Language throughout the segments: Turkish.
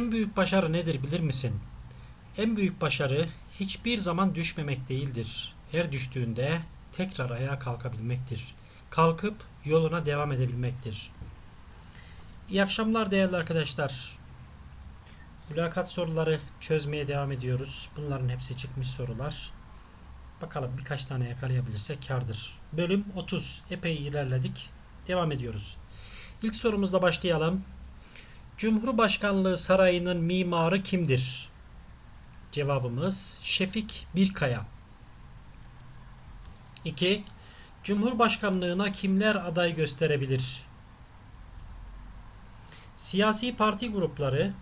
En büyük başarı nedir bilir misin? En büyük başarı hiçbir zaman düşmemek değildir. Her düştüğünde tekrar ayağa kalkabilmektir. Kalkıp yoluna devam edebilmektir. İyi akşamlar değerli arkadaşlar. Mülakat soruları çözmeye devam ediyoruz. Bunların hepsi çıkmış sorular. Bakalım birkaç tane yakalayabilirsek kardır. Bölüm 30. Epey ilerledik. Devam ediyoruz. İlk sorumuzla başlayalım. Cumhurbaşkanlığı Sarayı'nın mimarı kimdir? Cevabımız Şefik Birkaya. 2. Cumhurbaşkanlığına kimler aday gösterebilir? Siyasi parti grupları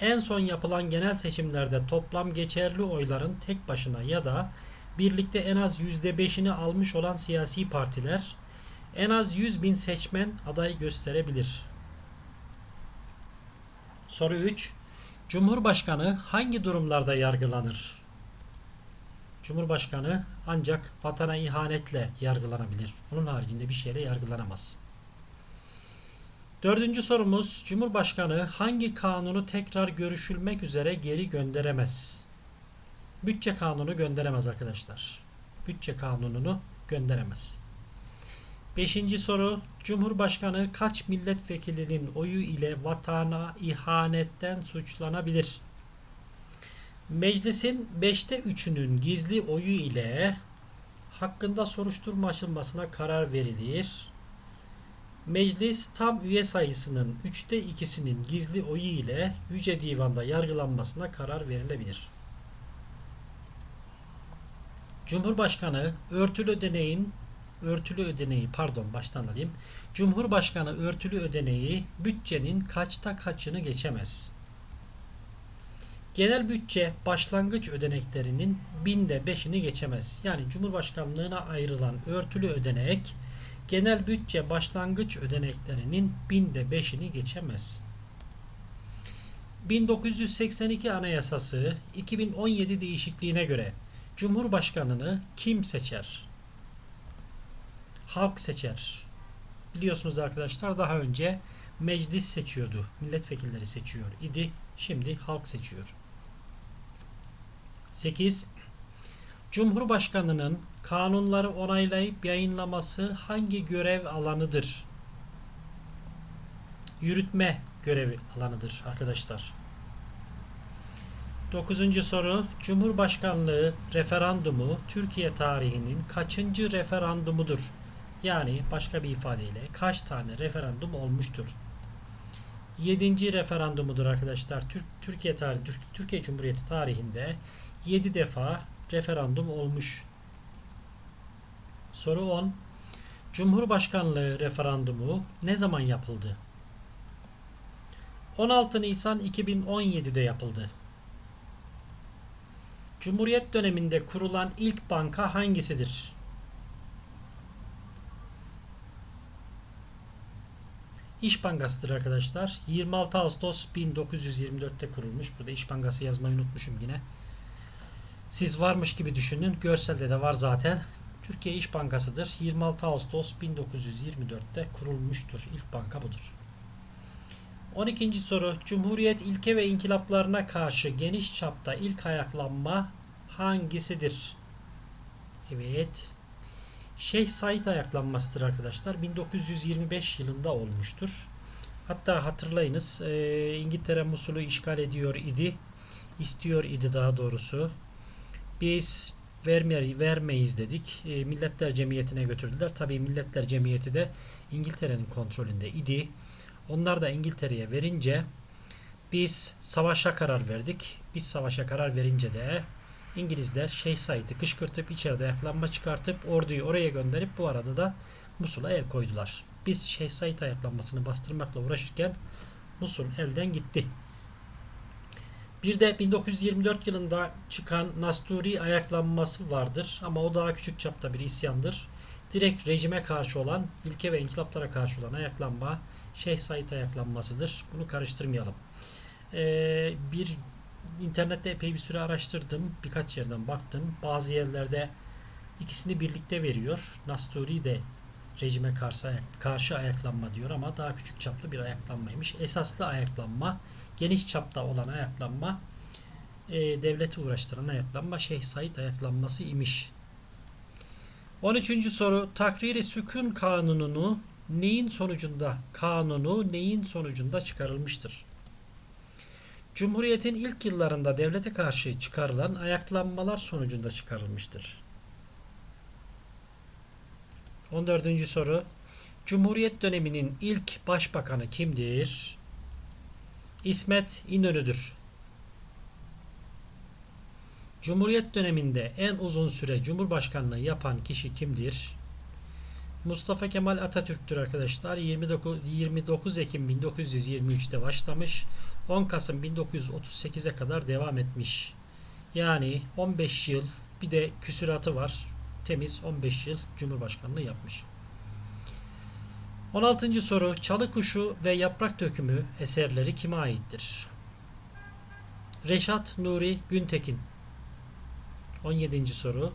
en son yapılan genel seçimlerde toplam geçerli oyların tek başına ya da birlikte en az %5'ini almış olan siyasi partiler en az 100 bin seçmen aday gösterebilir. Soru 3. Cumhurbaşkanı hangi durumlarda yargılanır? Cumhurbaşkanı ancak vatana ihanetle yargılanabilir. Onun haricinde bir şeyle yargılanamaz. Dördüncü sorumuz Cumhurbaşkanı hangi kanunu tekrar görüşülmek üzere geri gönderemez? Bütçe kanunu gönderemez arkadaşlar. Bütçe kanununu gönderemez. Beşinci soru Cumhurbaşkanı kaç milletvekilinin oyu ile vatana ihanetten suçlanabilir? Meclisin 5'te 3'ünün gizli oyu ile hakkında soruşturma açılmasına karar verilir. Meclis tam üye sayısının 3'te 2'sinin gizli oyu ile Yüce Divan'da yargılanmasına karar verilebilir. Cumhurbaşkanı örtülü ödeneğin örtülü ödeneği pardon baştan alayım. Cumhurbaşkanı örtülü ödeneği bütçenin kaçta kaçını geçemez. Genel bütçe başlangıç ödeneklerinin binde beşini geçemez. Yani Cumhurbaşkanlığına ayrılan örtülü ödenek genel bütçe başlangıç ödeneklerinin binde beşini geçemez. 1982 Anayasası 2017 değişikliğine göre Cumhurbaşkanını kim seçer? Halk seçer. Biliyorsunuz arkadaşlar daha önce meclis seçiyordu. Milletvekilleri seçiyor idi. Şimdi halk seçiyor. 8. Cumhurbaşkanının kanunları onaylayıp yayınlaması hangi görev alanıdır? Yürütme görevi alanıdır arkadaşlar. Dokuzuncu soru. Cumhurbaşkanlığı referandumu Türkiye tarihinin kaçıncı referandumudur? Yani başka bir ifadeyle kaç tane referandum olmuştur? Yedinci referandumudur arkadaşlar. Türk, Türkiye tarihi, Türkiye Cumhuriyeti tarihinde 7 defa referandum olmuş. Soru 10. Cumhurbaşkanlığı referandumu ne zaman yapıldı? 16 Nisan 2017'de yapıldı. Cumhuriyet döneminde kurulan ilk banka hangisidir? İş Bankası'dır arkadaşlar. 26 Ağustos 1924'te kurulmuş. Burada İş Bankası yazmayı unutmuşum yine. Siz varmış gibi düşünün. Görselde de var zaten. Türkiye İş Bankası'dır. 26 Ağustos 1924'te kurulmuştur. İlk banka budur. 12. soru. Cumhuriyet ilke ve inkılaplarına karşı geniş çapta ilk ayaklanma hangisidir? Evet. Şeyh Said ayaklanmasıdır arkadaşlar. 1925 yılında olmuştur. Hatta hatırlayınız e, İngiltere Musul'u işgal ediyor idi. istiyor idi daha doğrusu. Biz vermeyiz, vermeyiz dedik. E, Milletler Cemiyeti'ne götürdüler. Tabii Milletler Cemiyeti de İngiltere'nin kontrolünde idi. Onlar da İngiltere'ye verince biz savaşa karar verdik. Biz savaşa karar verince de İngilizler Şeyh Said'i kışkırtıp içeride ayaklanma çıkartıp orduyu oraya gönderip bu arada da Musul'a el koydular. Biz Şeyh Said ayaklanmasını bastırmakla uğraşırken Musul elden gitti. Bir de 1924 yılında çıkan Nasturi ayaklanması vardır ama o daha küçük çapta bir isyandır. Direkt rejime karşı olan, ilke ve inkılaplara karşı olan ayaklanma Şeyh Said ayaklanmasıdır. Bunu karıştırmayalım. Ee, bir internette epey bir süre araştırdım. Birkaç yerden baktım. Bazı yerlerde ikisini birlikte veriyor. Nasturi de rejime karşı, ayak- karşı ayaklanma diyor ama daha küçük çaplı bir ayaklanmaymış. Esaslı ayaklanma, geniş çapta olan ayaklanma, e, devleti uğraştıran ayaklanma Şeyh Said ayaklanması imiş. 13. soru takriri sükun kanununu neyin sonucunda kanunu neyin sonucunda çıkarılmıştır? Cumhuriyetin ilk yıllarında devlete karşı çıkarılan ayaklanmalar sonucunda çıkarılmıştır. 14. soru Cumhuriyet döneminin ilk başbakanı kimdir? İsmet İnönü'dür. Cumhuriyet döneminde en uzun süre Cumhurbaşkanlığı yapan kişi kimdir? Mustafa Kemal Atatürk'tür arkadaşlar. 29, 29 Ekim 1923'te başlamış. 10 Kasım 1938'e kadar devam etmiş. Yani 15 yıl bir de küsuratı var. Temiz 15 yıl Cumhurbaşkanlığı yapmış. 16. soru Çalı Kuşu ve Yaprak Dökümü eserleri kime aittir? Reşat Nuri Güntekin 17. soru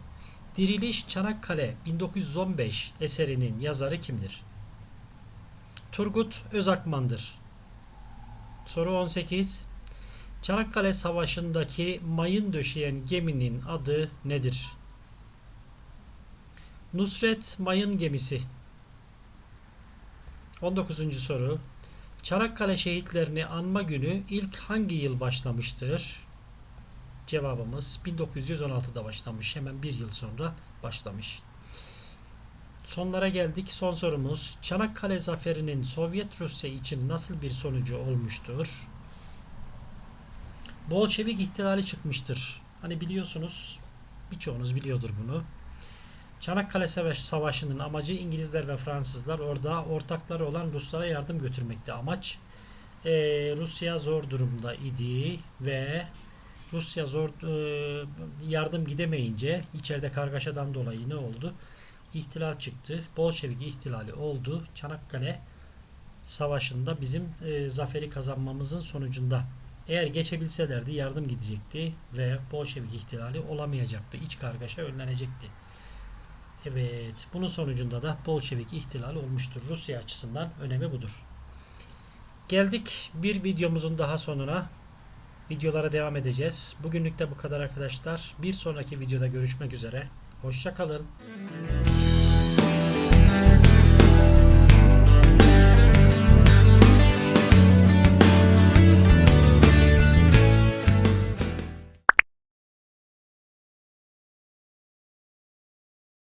Diriliş Çanakkale 1915 eserinin yazarı kimdir? Turgut Özakman'dır. Soru 18. Çanakkale Savaşı'ndaki mayın döşeyen geminin adı nedir? Nusret Mayın Gemisi 19. soru Çanakkale şehitlerini anma günü ilk hangi yıl başlamıştır? Cevabımız 1916'da başlamış. Hemen bir yıl sonra başlamış. Sonlara geldik. Son sorumuz. Çanakkale Zaferi'nin Sovyet Rusya için nasıl bir sonucu olmuştur? Bolşevik ihtilali çıkmıştır. Hani biliyorsunuz, birçoğunuz biliyordur bunu. Çanakkale Savaş- Savaşı'nın amacı İngilizler ve Fransızlar orada ortakları olan Ruslara yardım götürmekti. Amaç Ee, Rusya zor durumda idi ve Rusya zor e, yardım gidemeyince içeride kargaşadan dolayı ne oldu? İhtilal çıktı. Bolşevik ihtilali oldu. Çanakkale Savaşı'nda bizim e, zaferi kazanmamızın sonucunda eğer geçebilselerdi yardım gidecekti ve Bolşevik ihtilali olamayacaktı. İç kargaşa önlenecekti. Evet, bunun sonucunda da Bolşevik ihtilali olmuştur. Rusya açısından önemi budur. Geldik bir videomuzun daha sonuna. Videolara devam edeceğiz. Bugünlük de bu kadar arkadaşlar. Bir sonraki videoda görüşmek üzere. Hoşça kalın.